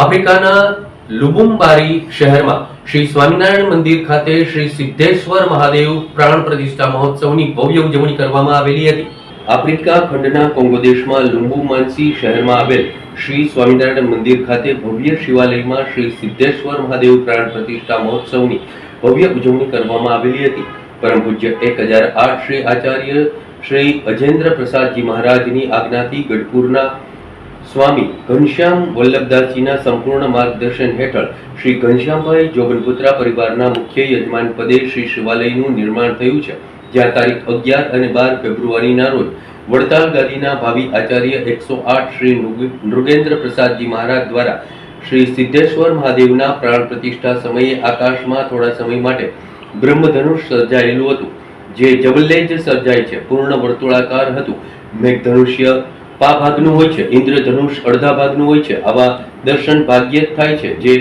આફ્રિકાના લુબુમ્બારી શહેરમાં શ્રી સ્વામિનારાયણ મંદિર ખાતે શ્રી સિદ્ધેશ્વર મહાદેવ પ્રાણ પ્રતિષ્ઠા મહોત્સવની ભવ્ય ઉજવણી કરવામાં આવેલી હતી. આફ્રિકા ખંડના કોંગો દેશમાં લુંબુમાનસી શહેરમાં આવેલ શ્રી સ્વામિનારાયણ મંદિર ખાતે ભવ્ય શિવાલયમાં શ્રી સિદ્ધેશ્વર મહાદેવ પ્રાણ પ્રતિષ્ઠા મહોત્સવની ભવ્ય ઉજવણી કરવામાં આવેલી હતી. પરમ પૂજ્ય એક હજાર આઠ શ્રી આચાર્ય શ્રી અજેન્દ્ર પ્રસાદજી મહારાજની આજ્ઞાથી ગઢપુરના સ્વામી ઘનશ્યામ વલ્લભદાસજીના સંપૂર્ણ માર્ગદર્શન હેઠળ શ્રી ઘનશ્યામભાઈ જોગનપુત્રા પરિવારના મુખ્ય યજમાન પદે શ્રી શિવાલયનું નિર્માણ થયું છે. જ્યાં તારીખ અગિયાર અને બાર ફેબ્રુઆરીના રોજ વડતાલ ગાદીના ભાવિ આચાર્ય એકસો આઠ શ્રી નૃગેન્દ્ર પ્રસાદજી મહારાજ દ્વારા શ્રી સિદ્ધેશ્વર મહાદેવના પ્રાણ પ્રતિષ્ઠા સમયે આકાશમાં થોડા સમય માટે બ્રહ્મધનુષ સર્જાયેલું હતું. જે જબલ્લે જ સર્જાય છે. પૂર્ણ વર્તુળાકાર હતું. મેઘધનુષ્ય પા ભાગનું હોય છે, ઇન્દ્રધનુષ અડધા ભાગનું હોય છે, આવા દર્શન ભાગ્યે જ થાય છે, જે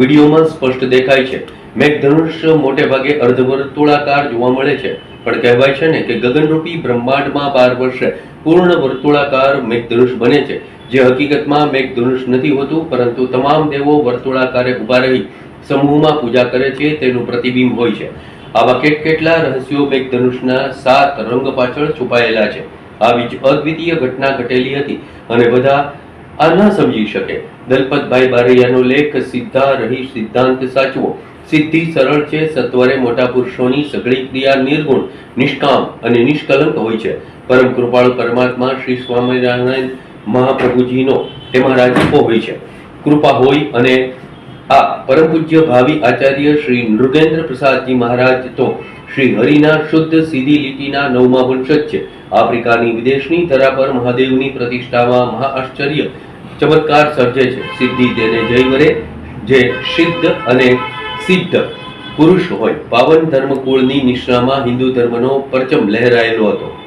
વિડીયોમાં સ્પષ્ટ દેખાય છે. મેઘધનુષ મોટે ભાગે અર્ધવર્તુળાકાર જોવા મળે છે, પણ કહેવાય છે ને કે ગગનરૂપી બ્રહ્માંડમાં બાર વર્ષે પૂર્ણ વર્તુળાકાર મેઘધનુષ બને છે. જે હકીકતમાં મેઘધનુષ નથી હોતું, પરંતુ તમામ દેવો વર્તુળાકારે ઊભા રહી સમૂહમાં પૂજા કરે છે, તેનું પ્રતિબિંબ હોય છે. આવા કેટ કેટલા રહસ્યો મેઘધનુષના સાત રંગ પાછળ છુપાયેલા છે. આવી જ અદ્વિતીય ઘટના ઘટેલી હતી અને બધા આ ન સમજી શકે. દલપતભાઈ બારૈયાનો લેખ સીધા રહી સિદ્ધાંત સાચવો. સિદ્ધિ સરળ છે, સત્વરે મોટા પુરુષોની સઘળી ક્રિયા નિર્ગુણ, નિષ્કામ અને નિષ્કલંક હોય છે. પરમ કૃપાળુ પરમાત્મા શ્રી સ્વામિનારાયણ મહાપ્રભુજીનો તેમાં રાજીપો હોય છે. કૃપા હોય અને આ પરમ પૂજ્ય ભાવિ આચાર્ય શ્રી નૃગેન્દ્ર પ્રસાદજી મહારાજ તો શ્રી હરિના શુદ્ધ સીધી લીટીના નવમા વંશજ છે. આફ્રિકાની વિદેશની ધરા પર મહાદેવની પ્રતિષ્ઠામાં મહા આશ્ચર્ય ચમત્કાર સર્જે છે. સિદ્ધિ તેને જય વરે, જે સિદ્ધ અને સિદ્ધ પુરુષ હોય. પાવન ધર્મકુળની નિષ્ણામાં હિન્દુ ધર્મનો પરચમ લહેરાયેલો હતો.